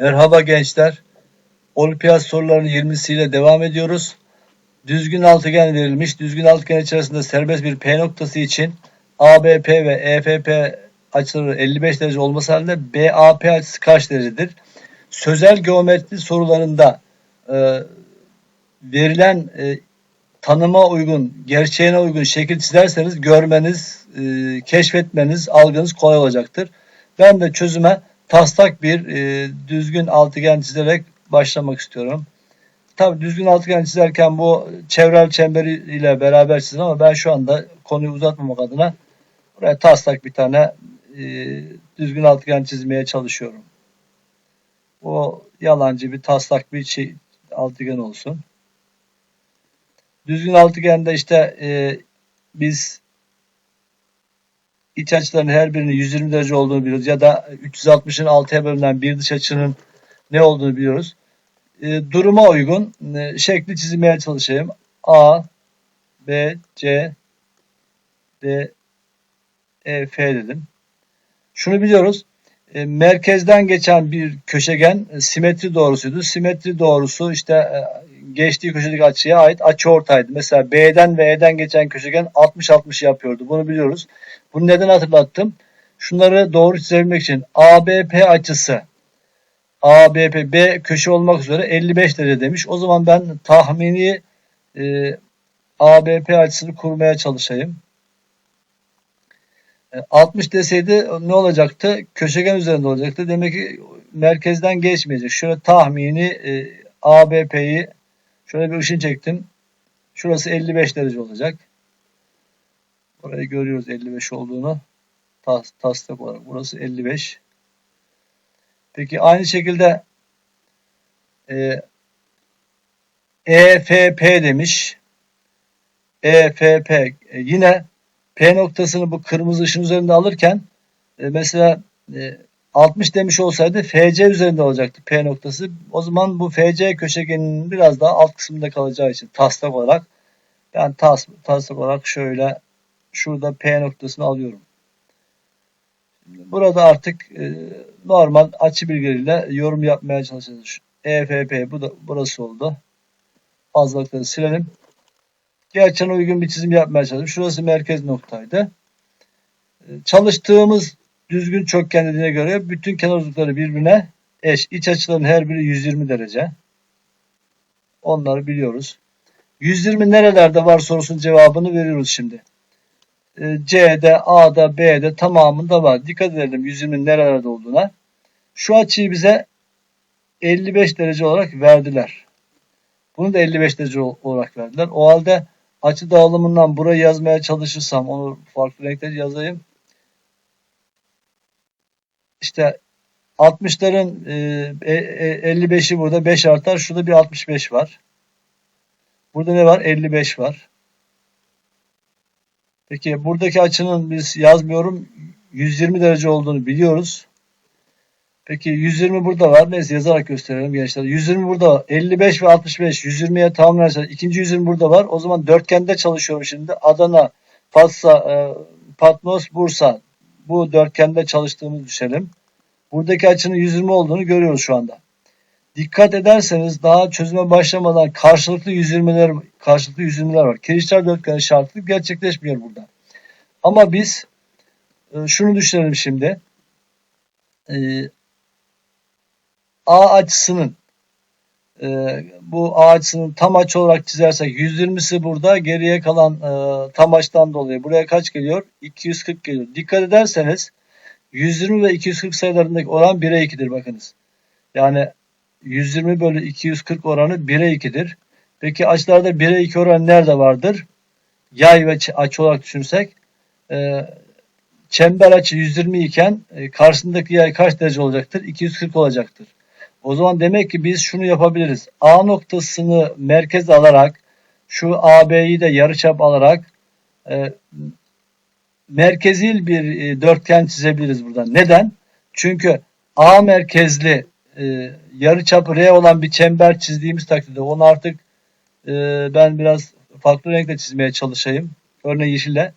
Merhaba gençler. Olimpiyat sorularının 20'siyle devam ediyoruz. Düzgün altıgen verilmiş. Düzgün altıgen içerisinde serbest bir P noktası için ABP ve EFP açıları 55 derece olması halinde BAP açısı kaç derecedir? Sözel geometri sorularında e, verilen e, tanıma uygun, gerçeğine uygun şekil çizerseniz görmeniz, e, keşfetmeniz, algınız kolay olacaktır. Ben de çözüme taslak bir e, düzgün altıgen çizerek başlamak istiyorum. Tabi düzgün altıgen çizerken bu çevrel çemberi ile beraber çizin ama ben şu anda konuyu uzatmamak adına buraya taslak bir tane e, düzgün altıgen çizmeye çalışıyorum. O yalancı bir taslak bir şey, altıgen olsun. Düzgün altıgende işte e, biz iç açıların her birinin 120 derece olduğunu biliyoruz ya da 360'ın 6'ya bölünen bir dış açının ne olduğunu biliyoruz. E, duruma uygun e, şekli çizmeye çalışayım. A, B, C, D, E, F dedim. Şunu biliyoruz. E, merkezden geçen bir köşegen e, simetri doğrusuydu. Simetri doğrusu işte e, geçtiği köşedeki açıya ait açı ortaydı. Mesela B'den ve E'den geçen köşegen 60-60 yapıyordu. Bunu biliyoruz. Bunu neden hatırlattım? Şunları doğru çizebilmek için ABP açısı ABP B köşe olmak üzere 55 derece demiş. O zaman ben tahmini e, ABP açısını kurmaya çalışayım. 60 e, deseydi ne olacaktı? Köşegen üzerinde olacaktı. Demek ki merkezden geçmeyecek. Şöyle tahmini e, ABP'yi şöyle bir ışın çektim. Şurası 55 derece olacak. Burayı görüyoruz 55 olduğunu. Tas, taslak olarak burası 55. Peki aynı şekilde e, EFP demiş. EFP e, yine P noktasını bu kırmızı ışın üzerinde alırken e, mesela e, 60 demiş olsaydı FC üzerinde olacaktı P noktası. O zaman bu FC köşegeninin biraz daha alt kısmında kalacağı için taslak olarak ben tas, taslak olarak şöyle şurada P noktasını alıyorum. Burada artık e, normal açı bilgileriyle yorum yapmaya çalışacağız. EFP bu da burası oldu. Fazlalıkları silelim. Gerçeğine uygun bir çizim yapmaya çalışıyorum. Şurası merkez noktaydı. E, çalıştığımız düzgün çokgen dediğine göre bütün kenar uzunlukları birbirine eş. İç açıların her biri 120 derece. Onları biliyoruz. 120 nerelerde var sorusunun cevabını veriyoruz şimdi. E, C'de, A'da, B'de tamamında var. Dikkat edelim 120'nin nerelerde olduğuna. Şu açıyı bize 55 derece olarak verdiler. Bunu da 55 derece olarak verdiler. O halde açı dağılımından burayı yazmaya çalışırsam onu farklı renkte yazayım. İşte 60'ların 55'i e, e, burada 5 artar. Şurada bir 65 var. Burada ne var? 55 var. Peki buradaki açının biz yazmıyorum 120 derece olduğunu biliyoruz. Peki 120 burada var. Neyse yazarak gösterelim gençler. 120 burada var. 55 ve 65. 120'ye tamamlarsa ikinci 120 burada var. O zaman dörtgende çalışıyorum şimdi. Adana, Fatsa, e, Patmos, Bursa. Bu dörtgende çalıştığımızı düşünelim. Buradaki açının 120 olduğunu görüyoruz şu anda. Dikkat ederseniz daha çözüme başlamadan karşılıklı 120'ler karşılıklı 120'ler var. Kirişler dörtgeni şartlı gerçekleşmiyor burada. Ama biz e, şunu düşünelim şimdi. E, A açısının e, bu A açısının tam açı olarak çizersek 120'si burada geriye kalan tam açıdan dolayı buraya kaç geliyor? 240 geliyor. Dikkat ederseniz 120 ve 240 sayılarındaki oran 1'e 2'dir bakınız. Yani 120 bölü 240 oranı 1'e 2'dir. Peki açılarda 1'e 2 oranı nerede vardır? Yay ve açı olarak düşünsek e, çember açı 120 iken e, karşısındaki yay kaç derece olacaktır? 240 olacaktır. O zaman demek ki biz şunu yapabiliriz. A noktasını merkez alarak şu AB'yi de yarıçap alarak e, merkezil bir e, dörtgen çizebiliriz buradan. Neden? Çünkü A merkezli e, yarı çapı R olan bir çember çizdiğimiz takdirde onu artık e, ben biraz farklı renkle çizmeye çalışayım. Örneğin yeşille.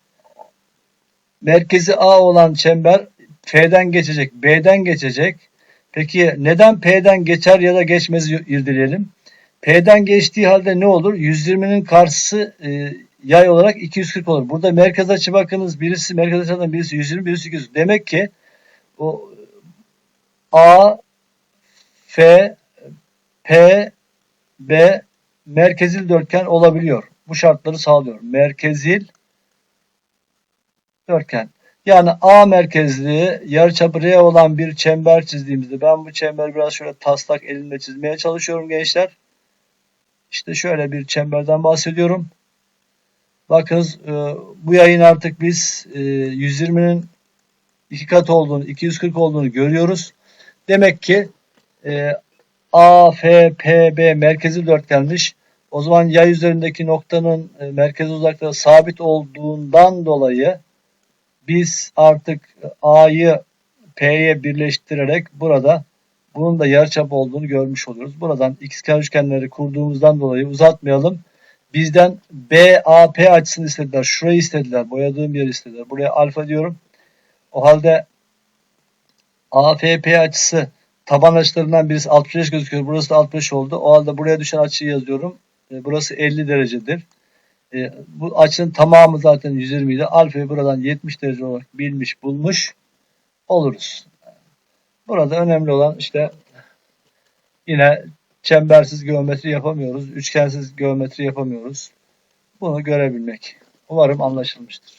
Merkezi A olan çember F'den geçecek, B'den geçecek. Peki neden P'den geçer ya da geçmez irdeleyelim. P'den geçtiği halde ne olur? 120'nin karşısı e, yay olarak 240 olur. Burada merkez açı bakınız birisi merkez açıdan birisi 120 birisi 200. Demek ki o A F P B merkezil dörtgen olabiliyor. Bu şartları sağlıyor. Merkezil dörtgen. Yani A merkezli yarıçapı R olan bir çember çizdiğimizde ben bu çemberi biraz şöyle taslak elimle çizmeye çalışıyorum gençler. İşte şöyle bir çemberden bahsediyorum. Bakınız e, bu yayın artık biz e, 120'nin iki katı olduğunu, 240 olduğunu görüyoruz. Demek ki e, A, F, P, B merkezi dörtgenmiş. O zaman yay üzerindeki noktanın e, merkez uzaklığı sabit olduğundan dolayı biz artık A'yı P'ye birleştirerek burada bunun da yarıçap olduğunu görmüş oluyoruz. Buradan ikizkenar üçgenleri kurduğumuzdan dolayı uzatmayalım. Bizden BAP açısını istediler. Şurayı istediler. Boyadığım yeri istediler. Buraya alfa diyorum. O halde AFP açısı taban açılarından birisi 65 gözüküyor. Burası da 65 oldu. O halde buraya düşen açıyı yazıyorum. E, Burası 50 derecedir. E, Bu açının tamamı zaten 120 idi. Alfayı buradan 70 derece olarak bilmiş bulmuş oluruz. Burada önemli olan işte yine çembersiz geometri yapamıyoruz. Üçgensiz geometri yapamıyoruz. Bunu görebilmek. Umarım anlaşılmıştır.